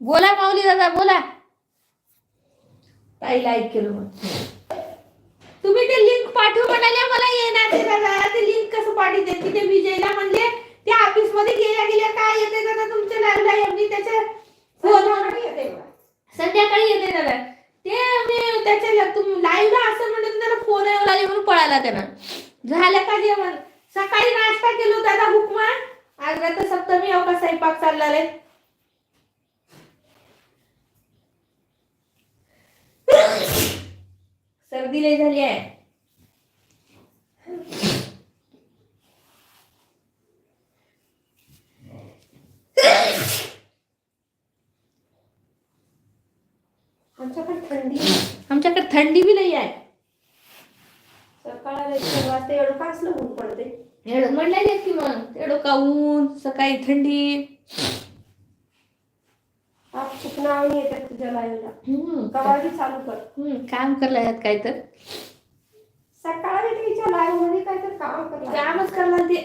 बोला माऊली दादा बोला. ताईला लाईक केलं आमच्याकडे थंडी आमच्याकडे थंडी बी नाही आहे. सकाळला एवढं असलं ऊन पडते एवढं की मग. एवढं का ऊन सकाळी थंडी. येतात चालू कर. काम करला यात काय तर. सकाळी काय तर काम कामच करला ते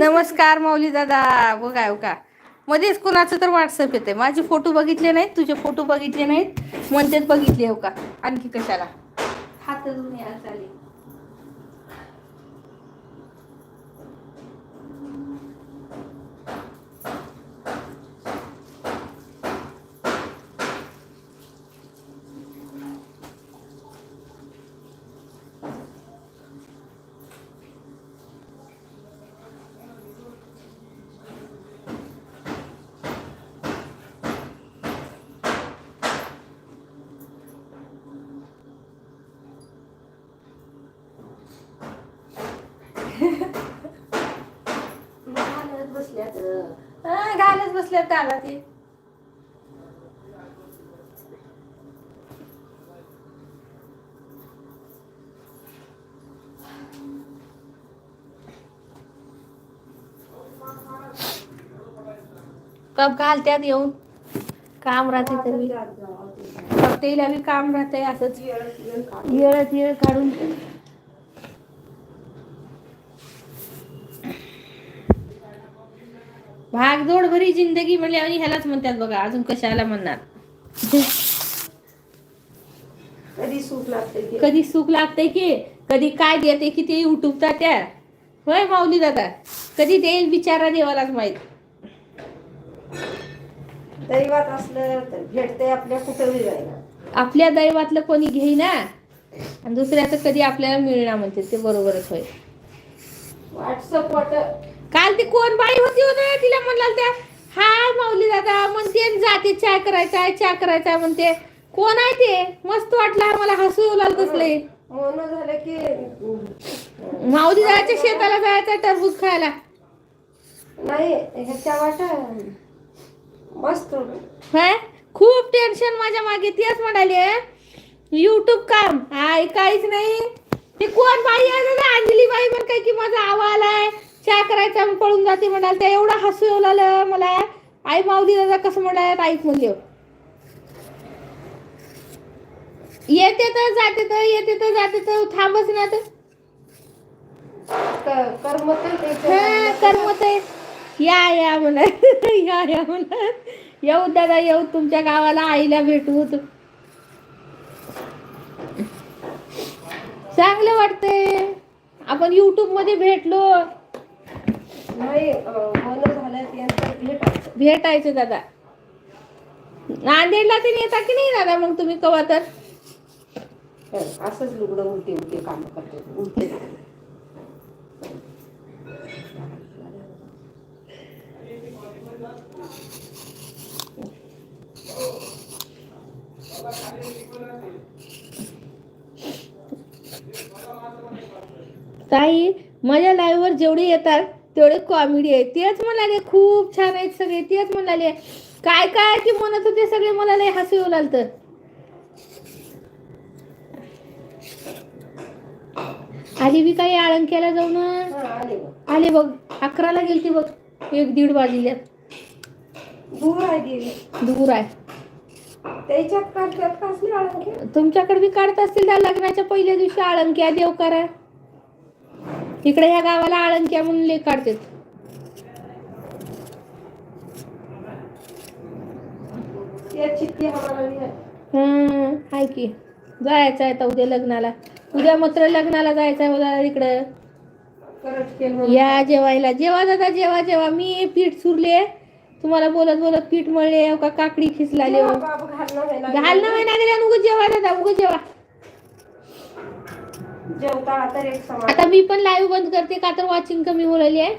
नमस्कार माऊली दादा. बघा हो का मध्येच कोणाचं तर व्हॉट्सअप येते माझे फोटो बघितले नाहीत तुझे फोटो बघितले नाहीत. म्हणतात बघितले हो का? आणखी कशाला? हात धुवून यायला चालेल. घालत बसल्यात हा, घालच बसल्या त्याला ते कप घालत्यात येऊन. काम राहते तरी. फक्त हिला बी काम राहते असंच. येळत येळ काढून. भागदौड भरी जिंदगी म्हणले आणि ह्यालाच म्हणतात बघा अजून कशाला म्हणणार? कधी सूप लागते की? कधी सुख लागते की? कधी काय देते की ते युट्यूबचा त्या? होय माऊली दादा? कधी ते बिचारा देवालाच माहीत? दैवात असलं तर भेटते आपल्या कुठं जायला आपल्या दैवातलं कोणी घेईना आणि दुसऱ्याचं कधी आपल्याला मिळणार म्हणते ते बरोबरच होय. व्हॉट्सअप वाट काल ती कोण बाई होती हो ना? तिला म्हणला त्या हाय माऊली दादा म्हणते जाते चहा करायचा आहे चहा करायचा आहे म्हणते. कोण आहे ते? मस्त वाटलं आम्हाला हसू येऊ झालं की माऊली दादाच्या शेताला जायचं टरबूज खायला. नाही ह्याच्या वाटा. मस्त. काय खूप टेन्शन माझ्या मागे. तेच म्हणाले युट्यूब काम. हाय काहीच नाही. ते कोण बाई आहे? ना अंजली बाई म्हण काय की माझा आवा आलाय. चहा करायचा? मी पळून जाते म्हणाल त्या एवढा हसू येऊ लागलं मला. आई माऊली दादा कसं म्हणाल ऐक म्हणले येते तर जाते तर येते तर जाते तर थांबच ना तर हा, करमत आहे या या म्हणा या या म्हणा येऊ दादा येऊ. तुमच्या गावाला आईला भेटू. तू चांगलं वाटतंय. आपण युट्यूबमध्ये भेटलो नाही अं, म्हणून झालं की यांचं भेटायचं दादा? नांदेडला ते येता की नाही दादा मग तुम्ही कवा तर? तर असंच लुगडं उलटे उलटे काम करतो. उलटे ताई माझ्या लाईव्ह वर जेवढे येतात तेवढे कॉमेडी आहे तेच म्हणाले खूप छान आहेत सगळे. तेच म्हणाले काय काय की म्हणत होते सगळे मला लय हसू येऊ लागलं. आली बी काही आळंक्याला जाऊन? आले बघ. आले बघ. अकराला गेलती बघ. एक दीड वाजल्या दूर आहे देवी दूर आहे. त्याच्यात काढतात तुमच्याकडे बी काढत असतील त्या लग्नाच्या पहिल्या दिवशी आळंक्या देवकारा इकडे ह्या गावाला आळंक्या म्हणून ले काढतात. त्या चित्ती हमाला नाही आहे. हं, हाय की. जायचं आहे आता उद्या लग्नाला. उद्या मात्र लग्नाला जायचं आहे इकडं. या जेवायला. जेवा दादा जेवा जेवा. मी पीठ सुरले तुम्हाला बोलत बोलत पीठ मळले. हो का? काकडी घालणं आहे ना, घाल ना उगं जेवा दादा उगं जेवा. जेवता तर एक समान आता मी पण लाईव्ह बंद करते का तर वॉचिंग कमी होऊ आहे.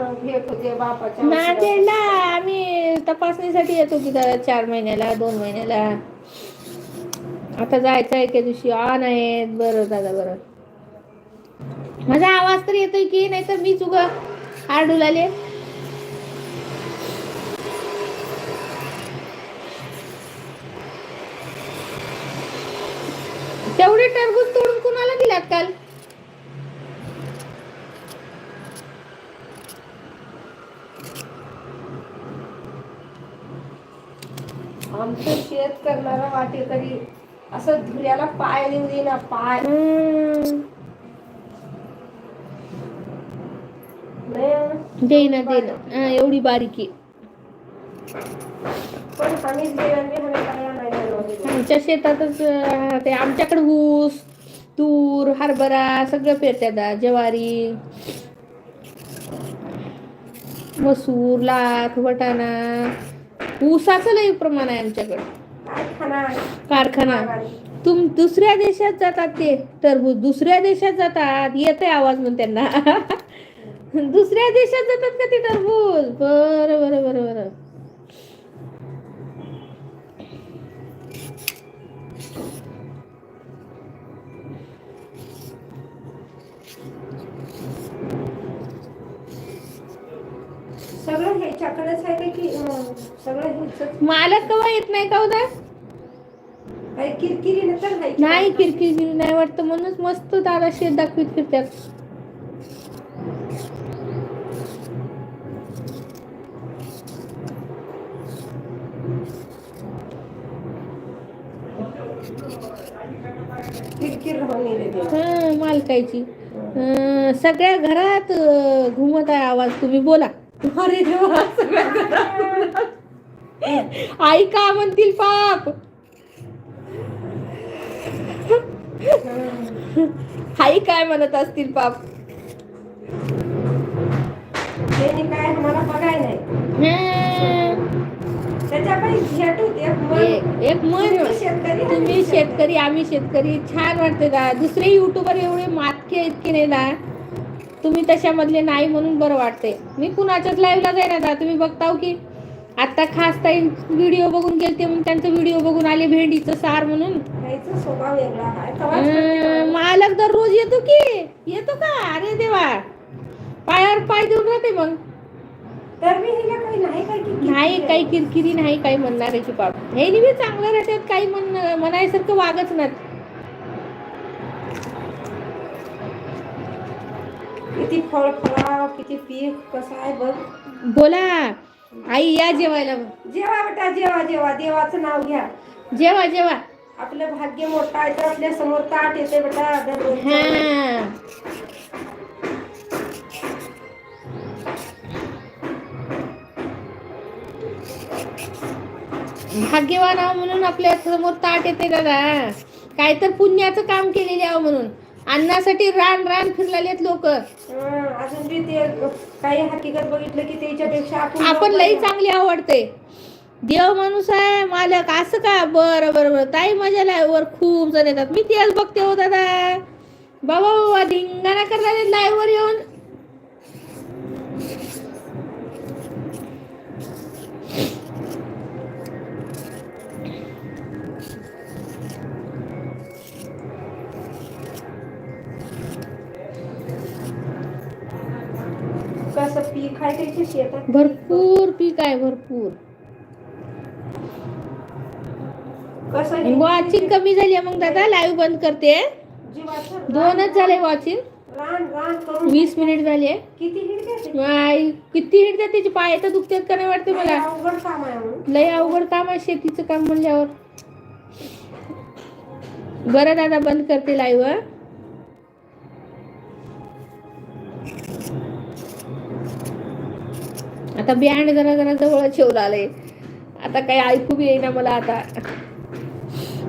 भेट ना आम्ही तपासणीसाठी येतो तिथं चार महिन्याला दोन महिन्याला. आता जायचं एके दिवशी. ऑन आहे. बरं दादा बरं. माझा आवाज तर येतोय की नाही तर मीच चुग आडू लागले. तेवढे टरबूज तोडून कुणाला दिलात काल? शेत करणारा वाटेकरी असं धुऱ्याला पाय देऊ दे ना पाय. देईना हा, एवढी बारीकी. पण आम्हीच. आमच्या शेतातच ते आमच्याकडे ऊस तूर हरभरा सगळं पेरतात ज्वारी मसूर लाख वटाणा. ऊसाचं लई प्रमाण आहे आमच्याकडे. कारखाना तुम दुसऱ्या देशात जातात ते. टरबूज दुसऱ्या देशात जातात. येते आवाज मग त्यांना. दुसऱ्या देशात जातात का ते टरबूज? बरं बरं बरं बरं. सगळं ह्याच्याकडेच आहे का सगळं मालक कवा येत नाही का उद्या? किरकिरी नाही. नाही किरकिर नाही वाटतं म्हणूनच मस्त दादा शेत दाखवीत फिरतात. किरकिर राहून येते ते. हा मालकाची अं, सगळ्या घरात घुमत आहे आवाज. तुम्ही बोला. अरे देवा सगळ्या घरात. आई का म्हणतील पाप. आई काय म्हणत असतील पाप काय बघाय नाही. एक मन तुम्ही शेतकरी आम्ही शेतकरी छान वाटते ना. दुसरे युट्यूबर एवढे मातके इतके नाही ना. तुम्ही तशामधले नाही म्हणून बरं वाटते. मी कुणाच्याच लाईव्हला जाईना ना तुम्ही बघताव की? आता खास ताई व्हिडिओ बघून गेलते म्हणून त्यांचा व्हिडिओ बघून आले भेंडीचं सार म्हणून. काहीचा स्वभाव वेगळा आहे. तेव्हाच अं, करते मालक दररोज येतो की? येतो का? अरे देवा. पायावर पाय देऊन राहते मग. तर मी हिला काही नाही काय की किरकिर नाही. काही किरकिरी नाही काही म्हणणार आहे की बाप. हे नेहमी चांगलं राहतात काही म्हण म्हणायसारखं वागच नाही किती फळ फळा किती पीक कसं आहे बघ. बोला. आई या जेवायला जेवा बेटा जेवा जेवा. देवाचं नाव घ्या. जेवा जेवा. आपलं भाग्य मोठं आहे तर आपल्यासमोर ताट येते बेटा. हा. भाग्यवान आहो म्हणून आपल्यासमोर ताट येते दादा. काय तर पुण्याचं काम केलेले आहो म्हणून. अन्नासाठी रान रान फिरलेले लोक. अजून बी ते काही हकीकत बघितलं की त्याच्यापेक्षा आपण आपण लई चांगली आवडते. देव माणूस आहे मालक असं का? बरं बरं बरं. ताई माझ्या लाईव्ह वर खूप जण येतात. मी तेच बघते हो दादा. बाबा बाबा धिंगाणा करणारे लाईव्ह वर येऊन शेतात भरपूर पीक आहे भरपूर. कसं वॉचिंग कमी झाली मग दादा लाईव्ह बंद करते. दोनच झाले वॉचिंग. वीस मिनिट झाले किती हिडते ते? आई, किती त्याची पाय तर दुखतात का नाही वाटते मला? अवघड काम आहे लय अवघड काम आहे शेतीचं काम म्हणल्यावर. बरं दादा बंद करते लाईव्ह आता बियाणे जरा जरा जवळ ठेवलं आलंय. आता काही ऐकू बी येईना मला आता.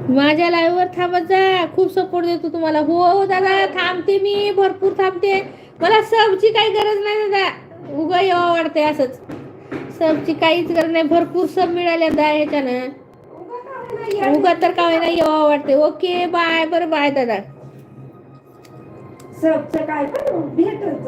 माझ्या लाईव्हवर थांबत जा. खूप सपोर्ट देतो तुम्हाला. हो हो दादा थांबते मी. भरपूर थांबते. मला सबची काही गरज नाही दादा. उगा येवा वाटते असंच. सबची काहीच गरज नाही. भरपूर सब मिळाल्या दा ह्याच्यानं. उगा तर काय नाही येवा वाटते ओके बाय बरं बाय दादा. सबचं काय भेटत